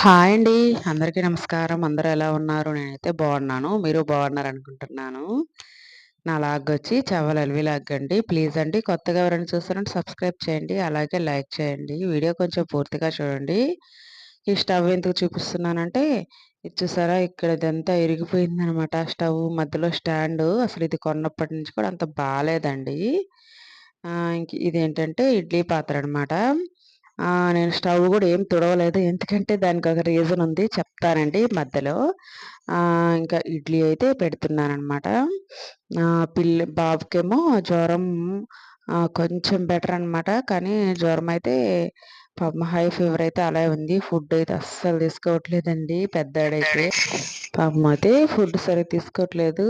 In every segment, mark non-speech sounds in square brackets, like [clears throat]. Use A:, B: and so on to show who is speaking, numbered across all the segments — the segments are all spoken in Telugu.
A: హాయ్ అండి. అందరికీ నమస్కారం. అందరూ ఎలా ఉన్నారు? నేనైతే బాగున్నాను. మీరు బాగున్నారు అనుకుంటున్నాను నా లాగొచ్చి చవల ఎల్వి లాగ్ అండి. ప్లీజ్ అండి కొత్తగా ఎవరైనా చూస్తారంటే సబ్స్క్రైబ్ చేయండి. అలాగే లైక్ చేయండి. వీడియో కొంచెం పూర్తిగా చూడండి. ఈ స్టవ్ ఎందుకు చూపిస్తున్నానంటే ఇది చూసారా ఇక్కడ ఇదంతా ఇరిగిపోయిందనమాట. స్టవ్ మధ్యలో స్టాండు అసలు ఇది కొన్నప్పటి నుంచి కూడా అంత బాగాలేదండి ఇంక ఇదేంటంటే ఇడ్లీ పాత్ర అనమాట. నేను స్టవ్ కూడా ఏం తుడవలేదు. ఎందుకంటే దానికి ఒక రీజన్ ఉంది. చెప్తానండి మధ్యలో. ఇంకా ఇడ్లీ అయితే పెడుతున్నాను అనమాట పిల్ల బాబుకేమో జ్వరం కొంచెం బెటర్ అనమాట. కానీ జ్వరం అయితే పాపం హై ఫీవర్ అయితే అలాగే ఉంది. ఫుడ్ అయితే అస్సలు తీసుకోవట్లేదండి పెద్దాడైతే. పాపం అయితే ఫుడ్ సరిగ్గా తీసుకోవట్లేదు.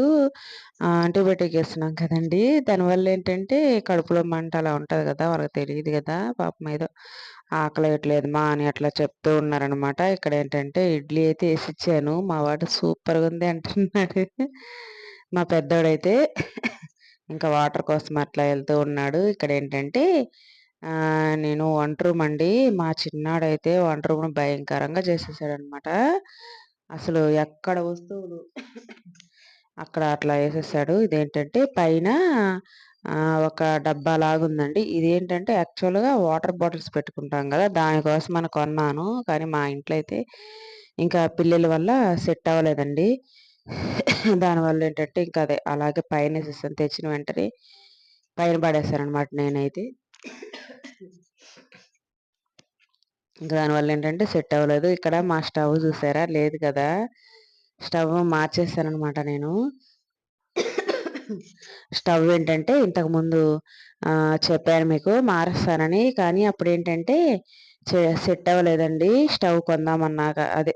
A: ఆహ్, యాంటీబయాటిక్ ఏస్తున్నాం కదండీ! దానివల్ల ఏంటంటే కడుపులో మంట అలా ఉంటుంది కదా వాళ్ళకి తెలియదు కదా పాపం ఏదో ఆకలేయట్లేదు మా అని అట్లా చెప్తూ ఉన్నారనమాట. ఇక్కడ ఏంటంటే ఇడ్లీ అయితే వేసిచ్చాను మా వాడు సూపర్‌గుంది అంటున్నాడు. మా పెద్దోడైతే ఇంకా వాటర్ కోసం అట్లా వెళ్తూ ఉన్నాడు. ఇక్కడ ఏంటంటే నేను వంట రూమ్ అండి. మా చిన్నాడైతే వంట రూమ్‌ని భయంకరంగా చేసేసాడనమాట. అసలు ఎక్కడ వస్తువులు అక్కడ అట్లా వేసేసాడు ఇదేంటంటే పైన ఒక డబ్బా లాగుందండి ఇదేంటంటే యాక్చువల్‌గా వాటర్ బాటిల్స్ పెట్టుకుంటాం కదా దానికోసం అని కొన్నాను. కానీ మా ఇంట్లో అయితే ఇంకా పిల్లల వల్ల సెట్ అవ్వలేదండి. దానివల్ల ఏంటంటే ఇంకా అదే అలాగే పైన వేసేసాను తెచ్చిన వెంటనే పైన పడేసాననమాట నేనైతే. దానివల్ల ఏంటంటే సెట్ అవ్వలేదు. ఇక్కడ మా స్టవ్ చూసారా? లేదు కదా! స్టవ్ మార్చేసాననమాట నేను. స్టవ్ ఏంటంటే ఇంతకుముందు చెప్పాను మీకు మారుస్తానని. కానీ అప్పుడేంటంటే చె సెట్ అవ్వలేదండి. స్టవ్ కొందామన్నాక అదే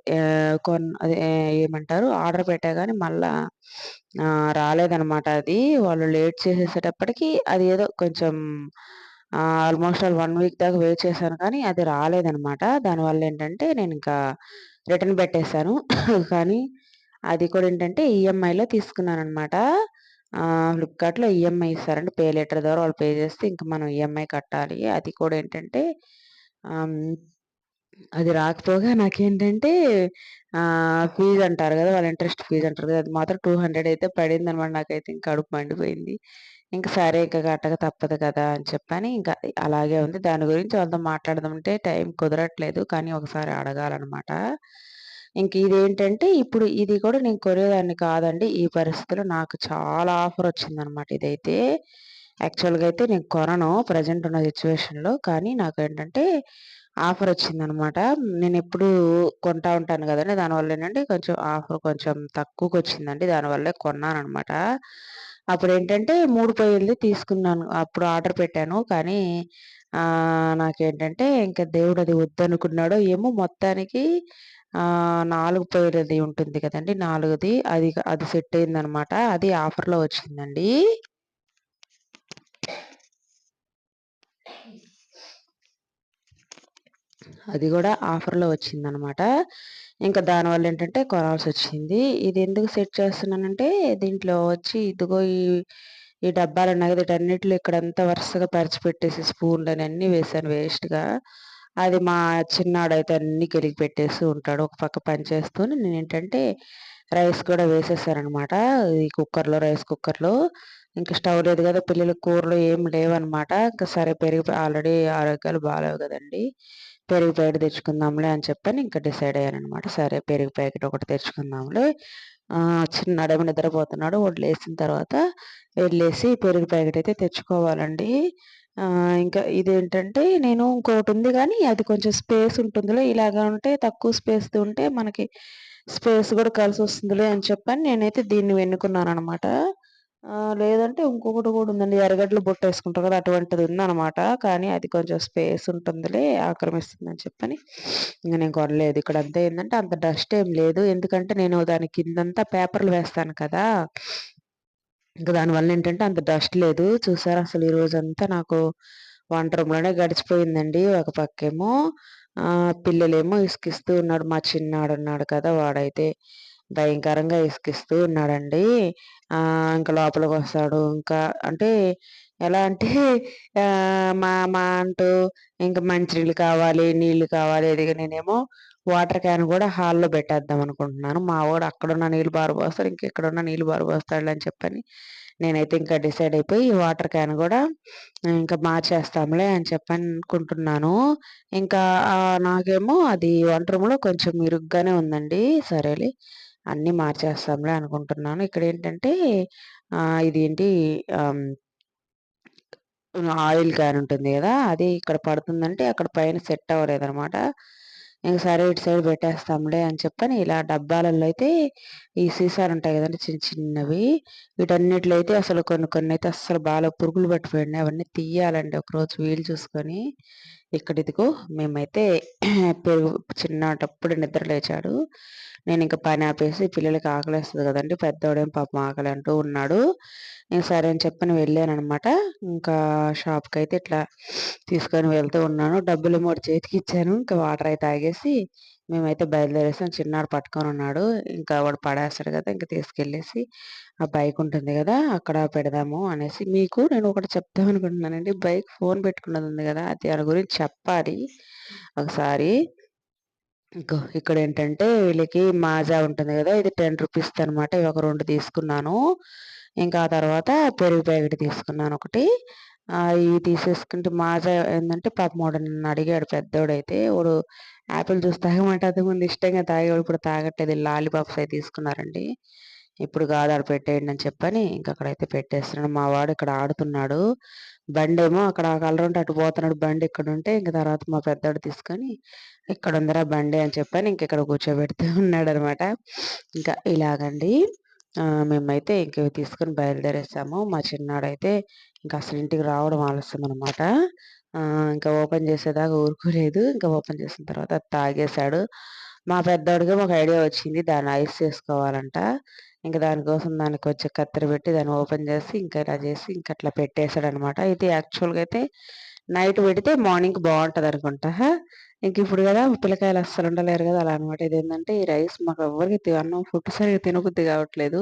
A: కొన్ అదే ఏమంటారు ఆర్డర్ పెట్టా కానీ మళ్ళా రాలేదనమాట అది. వాళ్ళు లేట్ చేసేసేటప్పటికి అది ఏదో కొంచెం ఆల్మోస్ట్ ఆల్ వన్ వీక్ దాకా వెయిట్ చేశాను కానీ అది రాలేదనమాట. దానివల్ల ఏంటంటే నేను ఇంకా రిటర్న్ పెట్టేశాను [laughs] కానీ అది కూడా ఏంటంటే ఈఎంఐలో తీసుకున్నాను అనమాట ఫ్లిప్‌కార్ట్‌లో ఈఎంఐ ఇస్తారండి. పే లెటర్ ద్వారా వాళ్ళు పే చేస్తే ఇంకా మనం ఈఎంఐ కట్టాలి. అది కూడా ఏంటంటే అది రాకపోగా నాకేంటంటే ఫీజు అంటారు కదా వాళ్ళ ఇంట్రెస్ట్ ఫీజు అంటారు కదా అది మాత్రం 200 అయితే పడింది అనమాట నాకైతే ఇంక కడుపు మండిపోయింది. ఇంకా సరే ఇంకా కట్టక తప్పదు కదా! అని చెప్పని ఇంకా అలాగే ఉంది. దాని గురించి వాళ్ళతో మాట్లాడదామంటే టైం కుదరట్లేదు. కానీ ఒకసారి అడగాలనమాట. ఇంక ఇదేంటంటే ఇప్పుడు ఇది కూడా నేను కొనేదాన్ని కాదండి. ఈ పరిస్థితిలో నాకు చాలా ఆఫర్ వచ్చిందనమాట ఇదైతే. యాక్చువల్‌గా అయితే నేను కొనను ప్రెజెంట్ ఉన్న సిచ్యువేషన్లో కానీ నాకు ఏంటంటే ఆఫర్ వచ్చిందనమాట. ఎప్పుడు కొంటా ఉంటాను కదండి దానివల్ల ఏంటంటే కొంచెం ఆఫర్ కొంచెం తక్కువకొచ్చిందండి. దానివల్లే కొన్నాను అనమాట అప్పుడు ఏంటంటే మూడు పొయ్యిలది తీసుకున్నాను. అప్పుడు ఆర్డర్ పెట్టాను. కానీ నాకేంటంటే ఇంకా దేవుడు అది వద్దనుకున్నాడో ఏమో మొత్తానికి నాలుగు పొయ్యిలది ఉంటుంది కదండి నాలుగుది అది అది సెట్ అయిందనమాట. అది ఆఫర్‌లో వచ్చిందండి. అది కూడా ఆఫర్‌లో వచ్చిందనమాట. ఇంకా దానివల్ల ఏంటంటే కొనాల్సొచ్చింది. ఇది ఎందుకు సెట్ చేస్తున్నానంటే దీంట్లో వచ్చి ఇదిగో ఈ ఈ డబ్బాలున్నాయి గదా! వీటన్నిటిలో ఇక్కడంతా వరుసగా పరిచిపెట్టేసి అని అన్నీ వేసాను వేస్ట్‌గా. అది మా చిన్నాడైతే అన్ని గలిగి పెట్టేసి ఉంటాడు. ఒక పక్క పని నేను నేనేంటంటే రైస్ కూడా వేసేసానమాట ఈ కుక్కర్‌లో రైస్ కుక్కర్‌లో. ఇంకా స్టవ్ లేదు కదా పిల్లలకి కూరలు ఏం లేవనమాట. ఇంకా సరే పెరిగి ఆల్రెడీ ఆరోగ్యాలు బాగాలేవు కదండి పెరుగు ప్యాకెట్ తెచ్చుకుందాంలే అని చెప్పని ఇంకా డిసైడ్ అయ్యాననమాట. సరే పెరుగు ప్యాకెట్ ఒకటి తెచ్చుకుందాంలే. చిన్న అడవి నిద్రపోతున్నాడు. వాడు లేసిన తర్వాత వెళ్ళేసి పెరుగు ప్యాకెట్ అయితే తెచ్చుకోవాలండి. ఇంకా ఇదేంటంటే నేను ఇంకోటుంది కానీ అది కొంచెం స్పేస్ ఉంటుందిలే. ఇలాగ ఉంటే తక్కువ స్పేస్ ఉంటే మనకి స్పేస్ కూడా కలిసి వస్తుందిలే అని చెప్పని నేనైతే దీన్ని వెన్నుకున్నాను అనమాట లేదంటే ఇంకొకటి కూడా ఉందండి. ఎర్రగడ్డలు బుట్టేసుకుంటారు కదా! అటువంటిది ఉందనమాట. కానీ అది కొంచెం స్పేస్ ఉంటుందిలే ఆక్రమిస్తుందని చెప్పని ఇంక నేను కొనలేదు. ఇక్కడంతా ఏంటంటే అంత డస్ట్ ఏం లేదు. ఎందుకంటే నేను దాని కిందంతా పేపర్‌లు వేస్తాను కదా! ఇంక దానివల్ల ఏంటంటే అంత డస్ట్ లేదు. చూసారా అసలు ఈ రోజంతా నాకు వంట రూమ్‌లోనే గడిచిపోయిందండి. ఒక పక్కేమో పిల్లలేమో ఇసుకిస్తూ ఉన్నాడు. మా చిన్నాడున్నాడు కదా! వాడైతే భయంకరంగా ఇసుకిస్తూ ఉన్నాడండి. ఇంకా లోపలికి వస్తాడు ఇంకా అంటే ఎలా అంటే మా మా అంటూ ఇంకా మంచినీళ్ళు కావాలి, నీళ్ళు కావాలి. ఎదిగా నేనేమో వాటర్ క్యాన్ కూడా హాల్లో పెట్టేద్దాం అనుకుంటున్నాను మా వాడు అక్కడున్న నీళ్ళు బారబోస్తాడు ఇంక ఇక్కడున్న నీళ్ళు బారబోస్తాడు అని చెప్పని నేనైతే ఇంకా డిసైడ్ అయిపోయి వాటర్ క్యాన్ కూడా ఇంకా మార్చేస్తాంలే అని చెప్పని అనుకుంటున్నాను ఇంకా నాకేమో అది వంట రూమ్లో కొంచెం ఇరుగ్గానే ఉందండి సరేలే అన్నీ మార్చేస్తాంలే అనుకుంటున్నాను. ఇక్కడ ఏంటంటే ఇది ఏంటి ఆయిల్ క్యాన్ ఉంటుంది కదా అది ఇక్కడ పడుతుందంటే అక్కడ పైన సెట్ అవ్వలేదనమాట. ఇంక సరే ఇటు సైడ్ పెట్టేస్తాంలే అని చెప్పని ఇలా డబ్బాలలో అయితే ఈ సీసాలు ఉంటాయి కదండి చిన్న చిన్నవి వీటన్నిటిలో అయితే అసలు కొన్ని కొన్ని అయితే అసలు బాగా పురుగులు పట్టిపోయినాయి. అవన్నీ తీయాలండి ఒకరోజు వీలు చూసుకొని. ఇక్కడ ఇదిగో మేమైతే [clears throat] పెరుగు చిన్నటప్పుడు నిద్ర లేచాడు. నేను ఇంకా పని ఆపేసి పిల్లలకి ఆకలేస్తుంది కదండి పెద్దోడేం పాపం ఆకలి అంటూ ఉన్నాడు. నేను సరే అని చెప్పని వెళ్ళాను అనమాట ఇంకా షాప్కి అయితే ఇట్లా తీసుకొని వెళ్తూ ఉన్నాను. డబ్బులు మూడు చేతికి ఇచ్చాను. ఇంకా వాటర్ అయితే తాగేసి మేమైతే బయలుదేరేసాం. చిన్నాడు పట్టుకొని ఉన్నాడు. ఇంకా వాడు పడేస్తాడు కదా! ఇంకా తీసుకెళ్ళేసి ఆ బైక్ ఉంటుంది కదా! అక్కడ పెడదాము అనేసి మీకు నేను ఒకటి చెప్తాం అనుకుంటున్నానండి. బైక్ ఫోన్ పెట్టుకున్నది ఉంది కదా! అది దాని గురించి చెప్పాలి. ఒకసారి ఇంకో ఇక్కడ ఏంటంటే వీళ్ళకి మాజా ఉంటుంది కదా! ఇది టెన్ రూపీస్ అనమాట ఇవి ఒక రెండు తీసుకున్నాను. ఇంకా ఆ తర్వాత పెరుగు ప్యాకెట్ తీసుకున్నాను ఒకటి. ఇవి తీసేసుకుంటే మాజా ఏంటంటే పాపం నన్ను అడిగాడు పెద్దోడైతే వాడు యాపిల్ జ్యూస్ తాగమంటే అది ముందు ఇష్టంగా తాగేవాడు ఇప్పుడు తాగట్లేదు లాలీపాప్స్ అయితే తీసుకున్నారండి. ఇప్పుడు కాదు ఆడ పెట్టేయండి అని చెప్పని ఇంకా అక్కడైతే పెట్టేస్తున్నాడు. మా వాడు ఇక్కడ ఆడుతున్నాడు. బండి ఏమో అక్కడ కలర్ ఉంటే అటు పోతున్నాడు బండి ఇక్కడ ఉంటే ఇంకా తర్వాత మా పెద్దోడు తీసుకొని ఇక్కడ ఉందరా బండి అని చెప్పని ఇంక ఇక్కడ కూర్చోబెడుతూ ఉన్నాడు అనమాట ఇంకా ఇలాగండి. మేమైతే ఇంక తీసుకుని బయలుదేరేసాము. మా చిన్నాడైతే ఇంకా అసలు ఇంటికి రావడం ఆలస్యం అనమాట ఇంకా ఓపెన్ చేసేదాకా ఊరుకోలేదు. ఇంకా ఓపెన్ చేసిన తర్వాత తాగేశాడు. మా పెద్దోడికి ఒక ఐడియా వచ్చింది దాన్ని ఐస్ చేసుకోవాలంట. ఇంకా దానికోసం దానికి వచ్చే కత్తెర పెట్టి దాన్ని ఓపెన్ చేసి ఇంకా ఇలా చేసి ఇంకా అట్లా పెట్టేశాడు అనమాట అయితే యాక్చువల్గా అయితే నైట్ పెడితే మార్నింగ్ బాగుంటుంది అనుకుంటా ఇంక ఇప్పుడు కదా పిల్లకాయలు అస్సలు ఉండలేరు కదా అలా అనమాట. ఇదేంటంటే ఈ రైస్ మాకు ఎవరికి అన్నం ఫుడ్ సరిగ్గా తినబుద్ధి కావట్లేదు.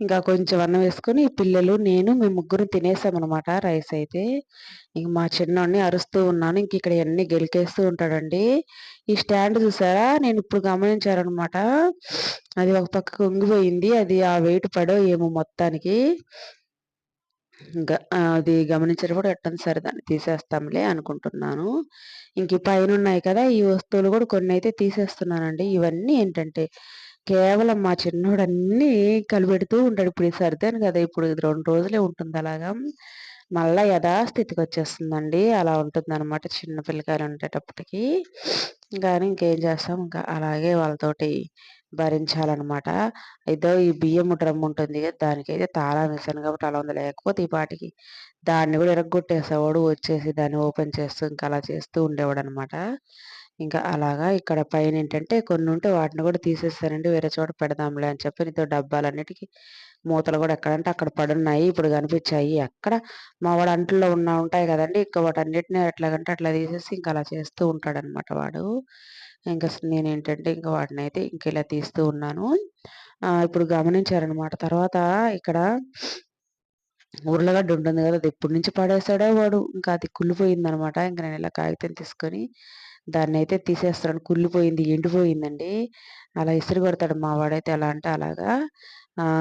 A: ఇంకా కొంచెం అన్నం వేసుకొని పిల్లలు నేను మేము ముగ్గురు తినేసామన్నమాట రైస్ అయితే. ఇంక మా చిన్నోడిని అరుస్తూ ఉన్నాను. ఇంక ఇక్కడ అన్ని గెలికేస్తూ ఉంటాడండి. ఈ స్టాండ్ చూసారా? నేను ఇప్పుడు గమనించారనమాట. అది ఒక పక్క కుంగిపోయింది. అది ఆ వెయిట్ పడో ఏమో మొత్తానికి. అది గమనించినప్పుడు ఎట్టని సరే దాన్ని తీసేస్తాంలే అనుకుంటున్నాను. ఇంక పైన ఉన్నాయి కదా ఈ వస్తువులు కూడా కొన్ని అయితే తీసేస్తున్నానండి. ఇవన్నీ ఏంటంటే కేవలం మా చిన్నోడు అన్నీ కలిపెడుతూ ఉంటాడు. ఇప్పుడు ఈ సర్దాను కదా ఇప్పుడు రెండు రోజులే ఉంటుంది అలాగా. మళ్ళా యథాస్థితికి వచ్చేస్తుందండి. అలా ఉంటుంది అనమాట చిన్న పిల్లకాయలు ఉండేటప్పటికి. కానీ ఇంకేం చేస్తాం? ఇంకా అలాగే వాళ్ళతోటి భరించాలన్నమాట. అయితే ఈ బియ్యం డ్రమ్ ఉంటుంది కదా దానికైతే తాళం వేసాను కాబట్టి అలా ఉంది. లేకపోతే ఈ పాటికి దాన్ని కూడా ఎరగొట్టేసేవాడు వచ్చేసి దాన్ని ఓపెన్ చేస్తూ ఇంకా అలా చేస్తూ ఉండేవాడు అనమాట ఇంకా అలాగా ఇక్కడ పైన ఏంటంటే కొన్ని ఉంటే వాటిని కూడా తీసేస్తానండి వేరే చోట పెడదాంలే అని చెప్పి నీతో డబ్బాలన్నిటికీ మూతలు కూడా ఎక్కడంటే అక్కడ పడున్నాయి ఇప్పుడు కనిపించాయి. ఎక్కడ మా వాడు అంట్లో ఉన్న ఉంటాయి కదండి ఇంకా వాటన్నిటిని ఎట్లాగంటే అట్లా తీసేసి ఇంకా అలా చేస్తూ ఉంటాడనమాట వాడు. ఇంకా నేను ఏంటంటే ఇంకా వాటిని అయితే ఇంక ఇలా తీస్తూ ఉన్నాను. ఇప్పుడు గమనించారనమాట. తర్వాత ఇక్కడ ఉర్లగడ్డ ఉంటుంది కదా అది ఎప్పటి నుంచి పడేసాడో వాడు. ఇంకా అది కుళ్ళిపోయింది అనమాట ఇంకా నేను ఇలా కాగితం తీసుకొని దాన్ని అయితే తీసేస్తాను కుళ్ళిపోయింది ఎండిపోయిందండి. అలా ఇసురు కొడతాడు మా వాడైతే అలా అంటే అలాగా.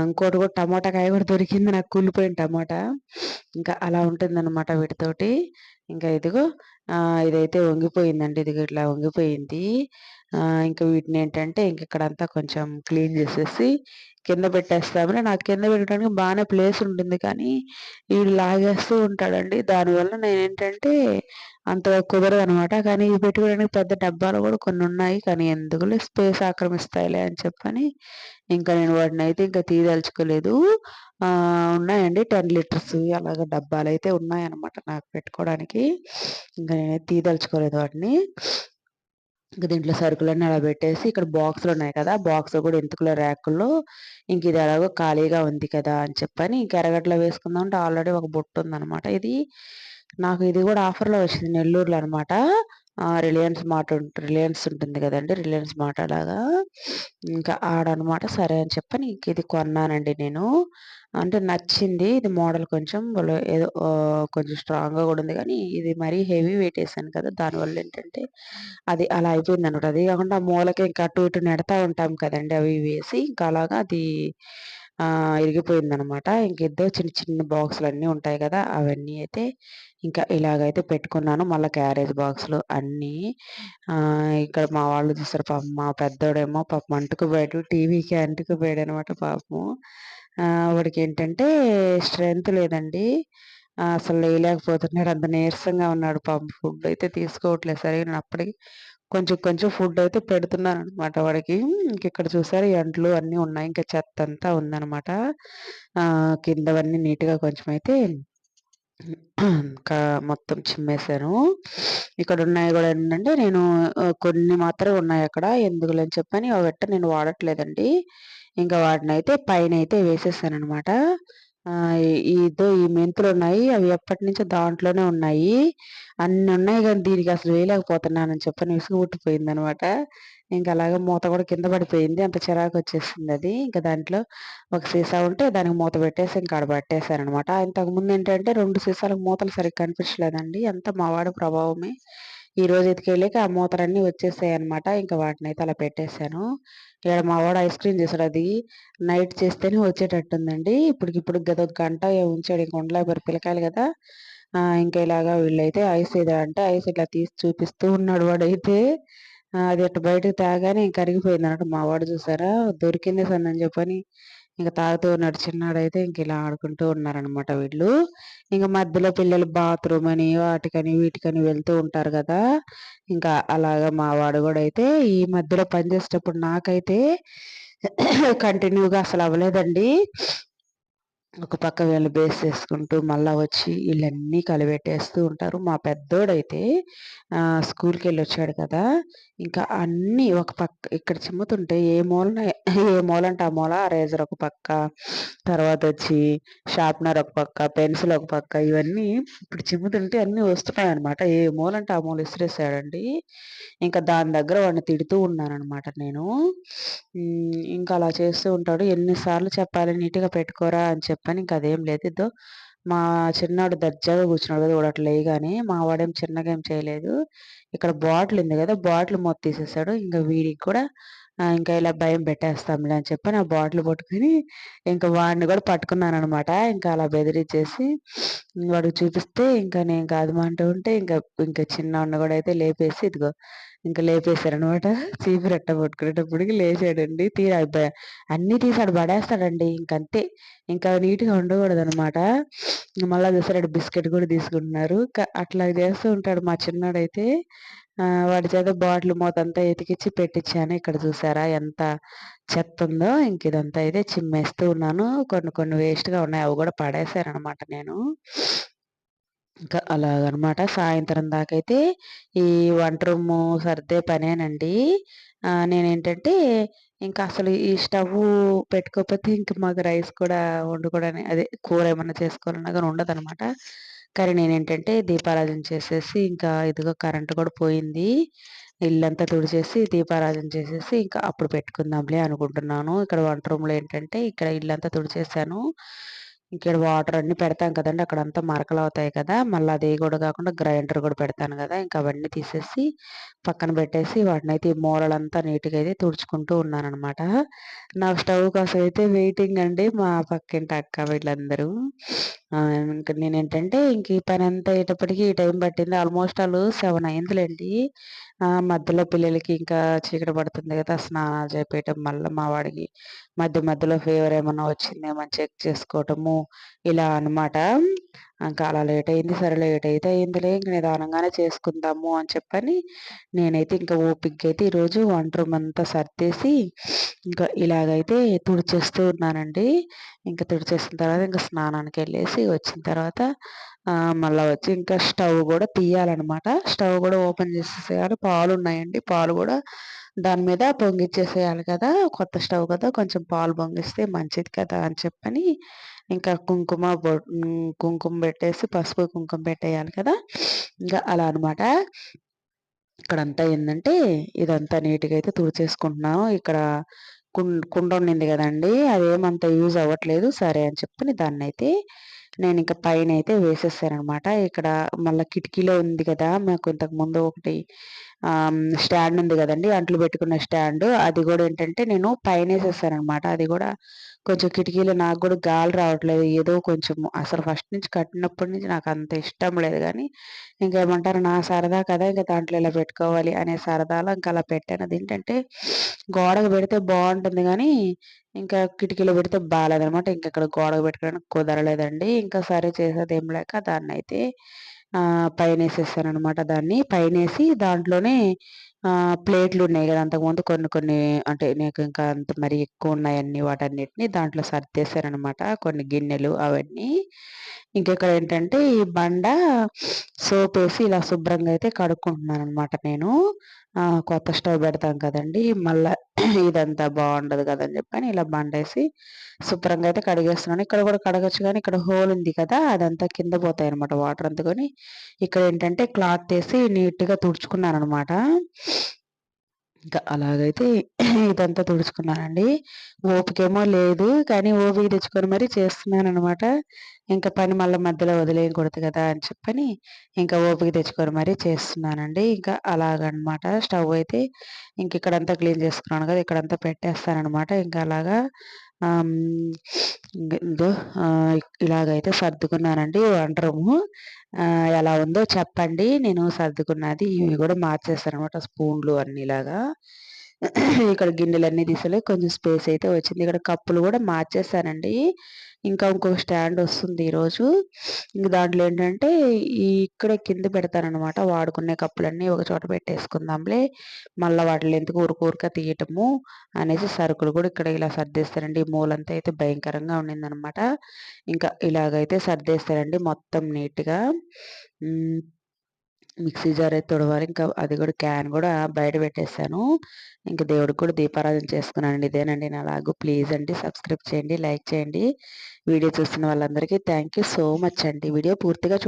A: ఇంకోటి కూడా టమాటా కాయ కూడా దొరికింది నాకు కూలిపోయిన టమాటా. ఇంకా అలా ఉంటుంది అనమాట వీటితోటి. ఇంకా ఇదిగో ఇదైతే వంగిపోయిందండి. ఇదిగో ఇట్లా వంగిపోయింది. ఇంకా వీటిని ఏంటంటే ఇంక ఇక్కడంతా కొంచెం క్లీన్ చేసేసి కింద పెట్టేస్తామని నాకు కింద పెట్టడానికి బాగానే ప్లేస్ ఉంటుంది కానీ వీడు లాగేస్తూ ఉంటాడండి. దానివల్ల నేను ఏంటంటే అంత కుదరదు అనమాట కానీ ఇవి పెట్టుకోవడానికి పెద్ద డబ్బాలు కూడా కొన్ని ఉన్నాయి. కానీ ఎందుకులే స్పేస్ ఆక్రమిస్తాయిలే అని చెప్పని ఇంకా నేను వాటిని అయితే ఇంకా తీయదలుచుకోలేదు. ఉన్నాయండి టెన్ లీటర్స్ అలాగ డబ్బాలు అయితే ఉన్నాయన్నమాట నాకు పెట్టుకోవడానికి. ఇంకా నేనైతే తీయదలుచుకోలేదు వాటిని. ఇంకా దీంట్లో సరుకులన్నీ అలా పెట్టేసి ఇక్కడ బాక్సులు ఉన్నాయి కదా బాక్స్ కూడా ఎంతుకుల ర్యాకుల్లో ఇంక ఇది ఎలాగో ఖాళీగా ఉంది కదా అని చెప్పని ఇంక ఎరగట్లో వేసుకుందాం అంటే ఆల్రెడీ ఒక బొట్టు ఉందనమాట ఇది నాకు ఇది కూడా ఆఫర్లో వచ్చింది నెల్లూరులో అనమాట రిలయన్స్ మార్ట్ రిలయన్స్ ఉంటుంది కదండి రిలయన్స్ మార్ట్ అలాగా ఇంకా ఆడనమాట సరే అని చెప్పని ఇంక ఇది కొన్నానండి నేను. అంటే నచ్చింది ఇది మోడల్ కొంచెం ఏదో కొంచెం స్ట్రాంగ్గా కూడా ఉంది కానీ ఇది మరీ హెవీ వెయిట్ వేసాను కదా దానివల్ల ఏంటంటే అది అలా అయిపోయింది అనమాట అది కాకుండా మూలకి ఇంకా అటు ఇటు నెడతా ఉంటాం కదండి అవి వేసి ఇంకా అలాగా అది ఇరిగిపోయిందనమాట. ఇంక ఇద్దరు చిన్న చిన్న బాక్సులు అన్నీ ఉంటాయి కదా అవన్నీ అయితే ఇంకా ఇలాగైతే పెట్టుకున్నాను. మళ్ళీ క్యారేజ్ బాక్స్లు అన్నీ. ఇక్కడ మా వాళ్ళు చూస్తారు పాపం మా పెద్దోడేమో పాపం అంటుకుపోయాడు టీవీకి అంటుకుపోయాడు అనమాట పాపము. వాడికి ఏంటంటే స్ట్రెంత్ లేదండి. అసలు లేయలేకపోతున్నాడు. అంత నీరసంగా ఉన్నాడు పాపం. ఫుడ్ అయితే తీసుకోవట్లేదు సరే నేను అప్పటికి కొంచెం కొంచెం ఫుడ్ అయితే పెడుతున్నాను అనమాట వాడికి ఇక్కడ చూసారు ఎంట్లు అన్నీ ఉన్నాయి. ఇంకా చెత్త అంతా ఉందనమాట కిందవన్నీ నీట్గా కొంచెం అయితే మొత్తం చిమ్మేశాను. ఇక్కడ ఉన్నాయి కూడా ఏంటంటే నేను కొన్ని మాత్రమే ఉన్నాయి అక్కడ. ఎందుకు అని చెప్పని వెట్ట నేను వాడట్లేదండి. ఇంకా వాటిని అయితే పైన అయితే వేసేసాను అనమాట ఇదో ఈ మెంతులు ఉన్నాయి అవి ఎప్పటి నుంచో దాంట్లోనే ఉన్నాయి. అన్ని ఉన్నాయి కానీ దీనికి అసలు వేయలేకపోతున్నానని చెప్పని విసుగు పుట్టిపోయింది అనమాట ఇంకా అలాగే మూత కూడా కింద పడిపోయింది. అంత చిరాకు వచ్చేసింది అది. ఇంకా దాంట్లో ఒక సీసా ఉంటే దానికి మూత పెట్టేసి ఇంకా ఆడ పట్టేశాను అనమాట ఇంతకుముందు ఏంటంటే రెండు సీసాలకు మూతలు సరిగ్గా కనిపించలేదండి. అంత మావాడి ప్రభావమే. ఈ రోజు ఎత్తుకెళ్ళాక ఆ మూతలన్నీ వచ్చేసాయి అనమాట ఇంకా వాటిని అయితే అలా పెట్టేశాను. ఇక్కడ మా వాడు ఐస్ క్రీమ్ చేశాడు. అది నైట్ చేస్తేనే వచ్చేటట్టుందండి. ఇప్పటికి ఇప్పుడు గత ఒక గంట ఉంచాడు. ఇంక ఉండలేకపోయారు పిల్లకాయలు కదా. ఇంకా ఇలాగా వీళ్ళైతే ఐస్ ఏదో అంటే ఐస్ ఇట్లా తీసి చూపిస్తూ ఉన్నాడు వాడైతే. అది అట్ట బయటకు తాగానే కరిగిపోయింది అన్నట్టు మా వాడు చూసారా? దొరికింది సన్నని చెప్పని. ఇంకా తాగుతూ ఉన్నాడు చిన్నాడైతే ఇంక ఇలా ఆడుకుంటూ ఉన్నారనమాట వీళ్ళు. ఇంకా మధ్యలో పిల్లలు బాత్రూమ్ అని వాటికని వీటికని వెళ్తూ ఉంటారు కదా. ఇంకా అలాగా మా వాడు కూడా అయితే ఈ మధ్యలో పనిచేసేటప్పుడు నాకైతే [clears throat] కంటిన్యూగా అసలు అవ్వలేదండి. ఒక పక్క వీళ్ళు బేస్ చేసుకుంటూ మళ్ళా వచ్చి వీళ్ళన్నీ కలిపెట్టేస్తూ ఉంటారు. మా పెద్దోడైతే స్కూల్కి వెళ్ళి వచ్చాడు కదా! ఇంకా అన్నీ ఒక పక్క ఇక్కడ చిమ్ముతుంటే ఏ మూలన ఏ మూల అంటే ఆ మూల రేజర్ ఒక పక్క తర్వాత వచ్చి షార్ప్నర్ ఒక పక్క పెన్సిల్ ఒక పక్క ఇవన్నీ ఇప్పుడు చిమ్ముతుంటే అన్నీ వస్తున్నాయి అనమాట ఏ మూల అంటే ఆ మూల విసిరేసాడండి ఇంకా దాని దగ్గర వాడిని తిడుతూ ఉన్నానమాట నేను. ఇంకా అలా చేస్తూ ఉంటాడు. ఎన్నిసార్లు చెప్పాలి నీట్గా పెట్టుకోరా అని చెప్పి ఇంకా అదేం లేదు ఇద్దో మా చిన్నాడు దర్జాగా కూర్చున్నాడు కదా వాడు అట్లా లేగానే మా వాడేం చిన్నగా ఏం చేయలేదు. ఇక్కడ బాటిల్ ఉంది కదా బాటిల్ మొత్తం తీసేసాడు. ఇంకా వీడికి కూడా ఇంకా ఇలా భయం పెట్టేస్తాంలే అని చెప్పి నా బాటిల్ పట్టుకుని ఇంకా వాడిని కూడా పట్టుకున్నాను అనమాట ఇంకా అలా బెదిరించేసి వాడికి చూపిస్తే ఇంకా నేను కాదు అంటూ ఉంటే ఇంకా ఇంకా చిన్న కూడా అయితే లేపేసి ఇదిగో ఇంకా లేపేశారనమాట చీపు రెట్ట పట్టుకునేటప్పటికి లేచాడండి. తీరా అన్నీ తీసాడు పడేస్తాడండి. ఇంకంతే. ఇంకా నీట్గా ఉండకూడదు అనమాట మళ్ళీ చూసాడు బిస్కెట్ కూడా తీసుకుంటున్నారు. అట్లా చేస్తూ ఉంటాడు మా చిన్నాడైతే. వాడి చేత బాటిల్ మూతంతా ఎతికిచ్చి పెట్టించాను ఇక్కడ చూసారా ఎంత చెత్త ఉందో. ఇంక ఇదంతా అయితే చిమ్మేస్తూ ఉన్నాను. కొన్ని కొన్ని వేస్ట్గా ఉన్నాయి. అవి కూడా పడేశారనమాట నేను. ఇంకా అలాగనమాట. సాయంత్రం దాకా అయితే ఈ వంట రూమ్ సర్దే పనేనండి. నేనేంటంటే ఇంకా అసలు ఈ స్టవ్ పెట్టుకోకపోతే ఇంక మాకు రైస్ కూడా వండుకోవడానికి అదే కూర ఏమన్నా చేసుకోవాలన్నా కానీ ఉండదు అనమాట కానీ నేనేంటంటే దీపారాధన చేసేసి ఇంకా ఇదిగో కరెంట్ కూడా పోయింది. ఇల్లంతా తుడిచేసి దీపారాధన చేసేసి ఇంకా అప్పుడు పెట్టుకుందాంలే అనుకుంటున్నాను. ఇక్కడ వంట రూమ్లో ఏంటంటే ఇక్కడ ఇల్లంతా తుడిచేసాను. ఇక్కడ వాటర్ అన్నీ పెడతాం కదండి. అక్కడ అంతా మరకలు అవుతాయి కదా. మళ్ళీ అది కూడా కాకుండా గ్రైండర్ కూడా పెడతాను కదా. ఇంకా అవన్నీ తీసేసి పక్కన పెట్టేసి వాటిని అయితే ఈ మూలలంతా నీట్గా అయితే తుడుచుకుంటూ ఉన్నాను అనమాట నా స్టవ్ కోసం అయితే వెయిటింగ్ అండి మా పక్కింటి అక్క వీళ్ళందరూ. ఇంకా నేనేంటంటే ఇంక ఈ పని అంతా అయ్యేటప్పటికి ఈ టైం పట్టింది. ఆల్మోస్ట్ వాళ్ళు సెవెన్ అయిందిలేండి. మధ్యలో పిల్లలకి ఇంకా చీకటి పడుతుంది కదా స్నానాలు చేపేయటం మళ్ళీ మా వాడికి మధ్య మధ్యలో ఫీవర్ ఏమైనా వచ్చిందేమో చెక్ చేసుకోవటము ఇలా అనమాట ఇంకా అలా లేట్ అయింది సరే లేట్ అయితే అయిందిలే ఇంక నిదానంగానే చేసుకుందాము అని చెప్పని నేనైతే ఇంకా ఓపికగా అయితే ఈరోజు వంట రూమ్ అంతా సర్దేసి ఇంకా ఇలాగైతే తుడిచేస్తూ ఉన్నానండి. ఇంకా తుడిచేసిన తర్వాత ఇంకా స్నానానికి వెళ్ళేసి వచ్చిన తర్వాత మళ్ళీ వచ్చి ఇంకా స్టవ్ కూడా తీయాలన్నమాట. స్టవ్ కూడా ఓపెన్ చేసేసేయాలి. పాలు ఉన్నాయండి పాలు కూడా దాని మీద పొంగిచ్చేసేయాలి కదా కొత్త స్టవ్ కదా కొంచెం పాలు పొంగిస్తే మంచిది కదా అని చెప్పని ఇంకా కుంకుమ కుంకుమ పెట్టేసి పసుపు కుంకుమ పెట్టేయాలి కదా. ఇంకా అలా అనమాట ఇక్కడంతా ఏంటంటే ఇదంతా నీట్గా అయితే తుడిచేసుకుంటున్నాం ఇక్కడ కుండ ఉండింది కదండి అదేమంత యూజ్ అవ్వట్లేదు. సరే అని చెప్పి దాన్ని అయితే నేను ఇంకా పైన అయితే వేసేసాను అనమాట ఇక్కడ మళ్ళీ కిటికీలో ఉంది కదా మాకు ఇంతకు ముందు ఒకటి స్టాండ్ ఉంది కదండి అంట్లు పెట్టుకున్న స్టాండ్. అది కూడా ఏంటంటే నేను పైన వేసేసాను అనమాట అది కూడా కొంచెం కిటికీలో నాకు కూడా గాలి రావట్లేదు. ఏదో కొంచెం అసలు ఫస్ట్ నుంచి కట్టినప్పటి నుంచి నాకు అంత ఇష్టం లేదు. కానీ ఇంకేమంటారు నా సరదా కదా ఇంకా దాంట్లో ఇలా పెట్టుకోవాలి అనే సరదాలో ఇంకా అలా పెట్టాను. అది ఏంటంటే గోడకు పెడితే బాగుంటుంది కానీ ఇంకా కిటికీలో పెడితే బాగాలేదనమాట ఇంకా ఇక్కడ గోడకు పెట్టుకోవడానికి కుదరలేదండి. ఇంకా సరే చేసేది ఏం లేక దాన్ని అయితే పైన వేసేసాను అనమాట దాన్ని. పైన వేసి దాంట్లోనే ప్లేట్లు ఉన్నాయి కదా అంతకుముందు కొన్ని కొన్ని అంటే నాకు ఇంకా అంత మరి ఎక్కువ ఉన్నాయన్నీ వాటన్నిటిని దాంట్లో సర్దేశారనమాట కొన్ని గిన్నెలు అవన్నీ. ఇంకెక్కడ ఏంటంటే ఈ బండ సోప్ వేసి ఇలా శుభ్రంగా అయితే కడుక్కుంటున్నాను అనమాట నేను. కొత్త స్టవ్ పెడతాం కదండి. మళ్ళీ ఇదంతా బాగుండదు కదని చెప్పని ఇలా బండేసి శుభ్రంగా అయితే కడిగేస్తున్నాను. ఇక్కడ కూడా కడగచ్చు కానీ ఇక్కడ హోల్ ఉంది కదా అదంతా కింద పోతాయి అనమాట వాటర్ అందుకొని. ఇక్కడ ఏంటంటే క్లాత్ వేసి నీట్గా తుడుచుకున్నాను అనమాట ఇంకా అలాగైతే ఇదంతా తుడుచుకున్నానండి. ఓపికేమో లేదు కానీ ఓపిక తెచ్చుకొని మరీ చేస్తున్నాను అనమాట ఇంకా పని మళ్ళీ మధ్యలో వదిలేయకూడదు కదా అని చెప్పని ఇంకా ఓపిక తెచ్చుకొని మరీ చేస్తున్నానండి. ఇంకా అలాగనమాట స్టవ్ అయితే ఇంక ఇక్కడంతా క్లీన్ చేసుకున్నాను కదా ఇక్కడంతా పెట్టేస్తానమాట ఇంకా అలాగా ఇదో ఇలాగైతే సర్దుకున్నానండి వంట రూము ఎలా ఉందో చెప్పండి. నేను సర్దుకున్నది ఇవి కూడా మార్చేస్తాను అనమాట స్పూన్లు అన్నీ ఇలాగా. [clears throat] ఇక్కడ గిన్నెలన్నీ తీసలే కొంచెం స్పేస్ అయితే వచ్చింది. ఇక్కడ కప్పులు కూడా మార్చేసానండి ఇంకా ఇంకొక స్టాండ్ వస్తుంది ఈరోజు. ఇంక దాంట్లో ఏంటంటే ఇక్కడ కింద పెడతానమాట వాడుకునే కప్పులన్నీ ఒక చోట పెట్టేసుకుందాంలే. మళ్ళీ వాటిలో ఎందుకు ఊరుకూరుక తీయటము అనేసి సరుకులు కూడా ఇక్కడ ఇలా సర్దేస్తారండి ఈ మూలంతా అయితే భయంకరంగా ఉండిందనమాట ఇంకా ఇలాగైతే సర్దేస్తారండి మొత్తం నీట్గా మిక్సీ జార్ అయితే తుడవాలి. ఇంకా అది కూడా క్యాన్ కూడా బయట పెట్టేశాను ఇంకా దేవుడికి కూడా దీపారాధన చేసుకున్నానండి. ఇదేనండి నా లాగు. ప్లీజ్ అండి సబ్స్క్రైబ్ చేయండి లైక్ చేయండి. వీడియో చూస్తున్న వాళ్ళందరికీ థ్యాంక్ సో మచ్ అండి. వీడియో పూర్తిగా చూ